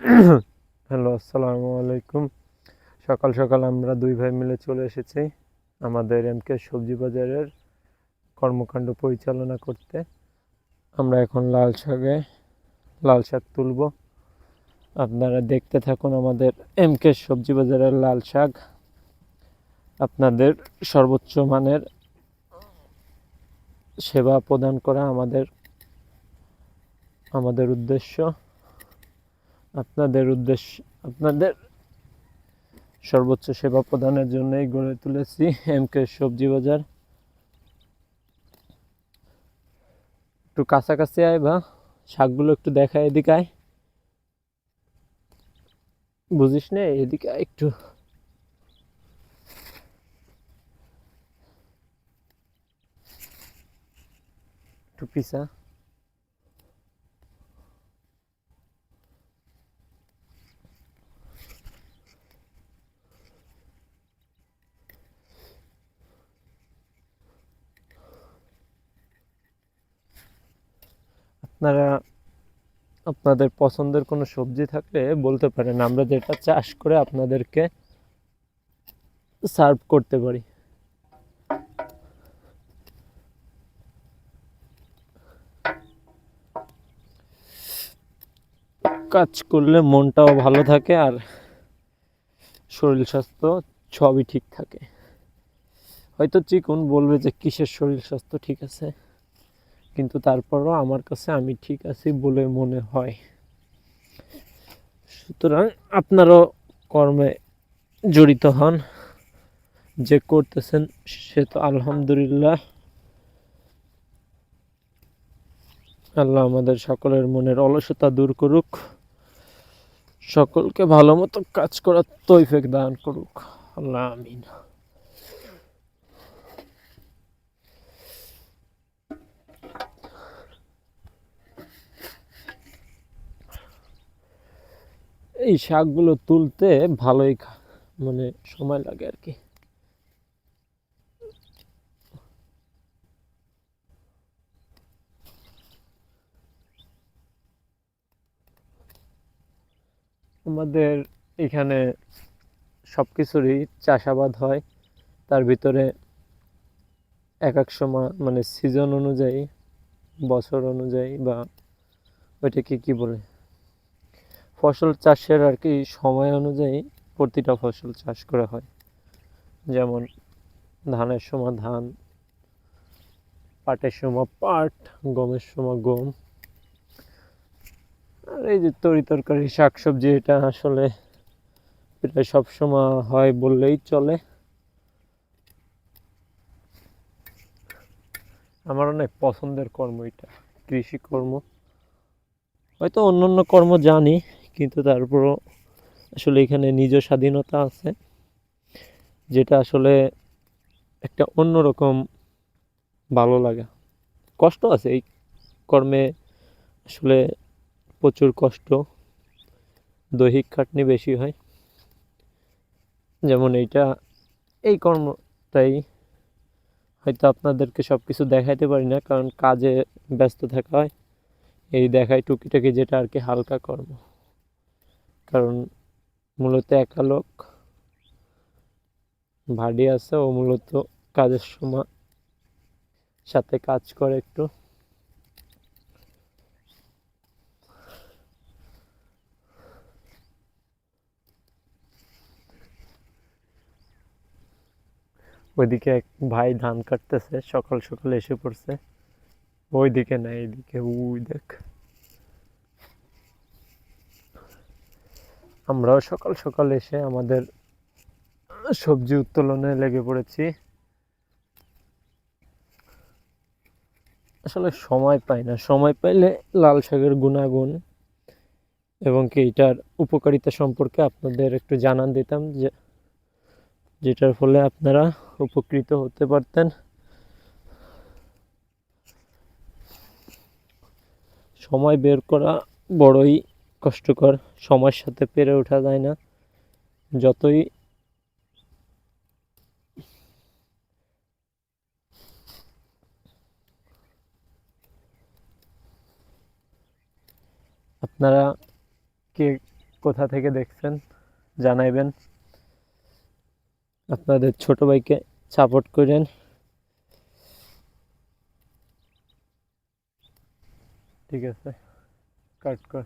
Hello, আসসালামু আলাইকুম। সকাল সকাল আমরা দুই ভাই মিলে চলে এসেছি আমাদের এমকে সবজি বাজারের কর্মকাণ্ড পরিচালনা করতে। আমরা এখন লাল শাকে লাল শাক তুলব। আপনারা দেখতে থাকুন আমাদের এমকে সবজি বাজারের লাল শাক। আপনাদের সর্বোচ্চ মানের সেবা প্রদান করা আমাদের আমাদের উদ্দেশ্য। আপনাদের উদ্দেশ্য, আপনাদের সর্বোচ্চ সেবা প্রদানের জন্যই গড়ে তুলেছি এম কে সবজি বাজার একটু কাছাকাছি আয় বা, শাকগুলো একটু দেখা এদিকে আয়। বুঝিস না, এদিকে একটু। একটু পিসা আপনারা আপনাদের পছন্দের কোনো সবজি থাকলে বলতে পারেন, আমরা যেটা চাষ করে আপনাদেরকে সার্ভ করতে পারি। কাজ করলে মনটাও ভালো থাকে আর শরীর স্বাস্থ্য সবই ঠিক থাকে। হয়তো চিকুন বলবে যে কিসের শরীর স্বাস্থ্য ঠিক আছে? কিন্তু তারপরও আমার কাছে আমি ঠিক আছি বলে মনে হয়। সুতরাং আপনারও কর্মে জড়িত হন, যে করতেছেন সে তো আলহামদুলিল্লাহ। আল্লাহ আমাদের সকলের মনের অলসতা দূর করুক, সকলকে ভালো মতো কাজ করার তৈফেক দান করুক। আল্লাহ আমিন। এই শাকগুলো তুলতে ভালোই মানে সময় লাগে আর কি। আমাদের এখানে সব কিছুরই চাষাবাদ হয়। তার ভিতরে এক এক সময় মানে সিজন অনুযায়ী, বছর অনুযায়ী বা ওইটাকে কি বলে? ফসল চাষের আর কি সময় অনুযায়ী প্রতিটা ফসল চাষ করা হয়। যেমন ধানের সময় ধান, পাটের সময় পাট, গমের সময় গম। আর এই যে তরি তরকারি, শাকসবজি, এটা আসলে প্রায় সব সময় হয় বললেই চলে। আমার অনেক পছন্দের কর্ম এটা, কৃষি কর্ম। হয়তো অন্য অন্য কর্ম জানি কিন্তু তারপরও আসলে এখানে নিজ স্বাধীনতা আছে, যেটা আসলে একটা অন্যরকম ভালো লাগা। কষ্ট আছে, এই কর্মে আসলে প্রচুর কষ্ট, দৈহিক খাটনি বেশি হয়। যেমন এইটা, এই কর্মটাই হয়তো আপনাদেরকে সব কিছু দেখাইতে পারি না, কারণ কাজে ব্যস্ত থাকা হয়, এই দেখায় টুকিটাকি যেটা আর কি হালকা কর্ম। কারণ মূলত একা লোক ভাড়ি আছে, ও মূলত কাজের সময় সাথে কাজ করে একটু। ওইদিকে এক ভাই ধান কাটতেছে, সকাল সকাল এসে পড়ছে। ওইদিকে না, এইদিকে, ওই দেখ। আমরাও সকাল সকাল এসে আমাদের সবজি উত্তোলনে লেগে পড়েছি। আসলে সময় পাই না। সময় পাইলে লাল শাকের গুণাগুণ এবং কি এটার উপকারিতা সম্পর্কে আপনাদের একটু জানান দিতাম, যে যেটার ফলে আপনারা উপকৃত হতে পারতেন। সময় বের করা বড়ই কষ্টকর সময়ের সাথে পেরে ওঠা যায় না। যতই আপনারা কে কোথা থেকে দেখছেন জানাইবেন। আপনাদের ছোট ভাইকে সাপোর্ট করেন। ঠিক আছে কাট কর।